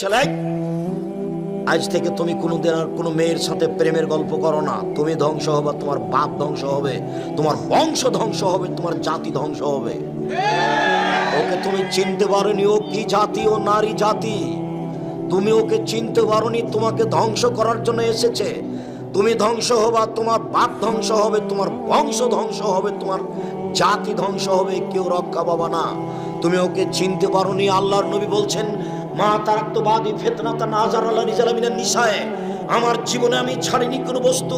ছেলে, আজ থেকে তুমি কোনোদিন আর কোনো মেয়ের সাথে প্রেমের গল্প করো না। তুমি ধ্বংস হবে, তোমার বাপ ধ্বংস হবে, তোমার বংশ ধ্বংস হবে, তোমার জাতি ধ্বংস হবে। ওকে তুমি চিনতে পারোনি, ও কি জাতি, ও নারী জাতি? তুমি ওকে চিনতে পারোনি, তোমাকে ধ্বংস করার জন্য এসেছে। তুমি ধ্বংস হবা, তোমার বাপ ধ্বংস হবে, তোমার বংশ ধ্বংস হবে, তোমার জাতি ধ্বংস হবে, কেউ রক্ষা পাবা না। তুমি ওকে চিনতে পারোনি, আল্লাহর নবী বলছেন মা তারাক্তবাদী ফেতনাতা নাজার আল্লাহ নিশায়। আমার জীবনে আমি ছাড়িনি কোনো বস্তু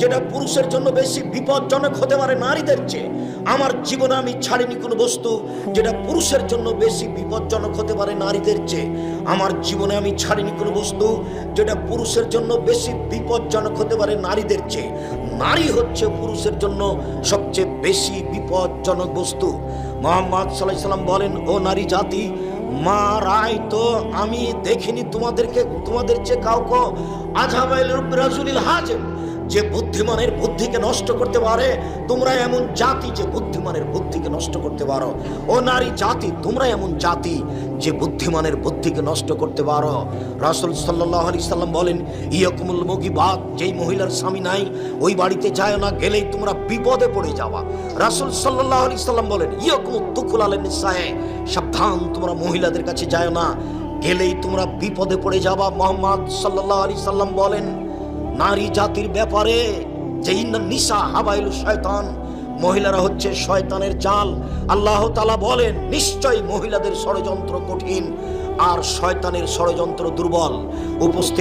যেটা পুরুষের জন্য বেশি বিপজ্জনক হতে পারে নারীদের চেয়ে। আমার জীবনে আমি ছাড়িনি কোনো বস্তু যেটা পুরুষের জন্য বেশি বিপজ্জনক হতে পারে নারীদের চেয়ে। আমার জীবনে আমি ছাড়িনি কোনো বস্তু যেটা পুরুষের জন্য বেশি বিপজ্জনক হতে পারে নারীদের চেয়ে। নারী হচ্ছে পুরুষের জন্য সবচেয়ে বেশি বিপজ্জনক বস্তু। মোহাম্মদ সাল্লাহ সাল্লাম বলেন, ও নারী জাতি মা রায় তো আমি দেখিনি তোমাদেরকে তোমাদের চেয়ে কাউকে আজাবাইল রাজুলিল হাজেম যে বুদ্ধিমানের বুদ্ধিকে নষ্ট করতে পারে, তোমরা এমন জাতি যে বুদ্ধিমানের বুদ্ধিকে নষ্ট করতে পারো। ও নারী জাতি, তোমরা এমন জাতি যে বুদ্ধিমানের বুদ্ধিকে নষ্ট করতে পারো। রাসুল সাল্লাহ আলি সাল্লাম বলেন, ইয়কুমুল মগিবাদ যেই মহিলার স্বামী নাই, ওই বাড়িতে যায় না, গেলেই তোমরা বিপদে পড়ে যাওয়া রাসুল সাল্লাহ আলি সাল্লাম বলেন ইয়কুমুল তুকুল আলেন নিসায়, সাবধান, তোমরা মহিলাদের কাছে যায় না, গেলেই তোমরা বিপদে পড়ে যাবা। মোহাম্মদ সাল্লাহ আলি সাল্লাম বলেন নারী জাতির ব্যাপারে যে নিশা হাবাইল শয়তান, মহিলারা হচ্ছে শয়তানের চাল আল্লাহ তালা বলেন নিশ্চয় মহিলাদের ষড়যন্ত্র কঠিন, আর শয়তানের ষড়যন্ত্র দুর্বল। উপস্থিত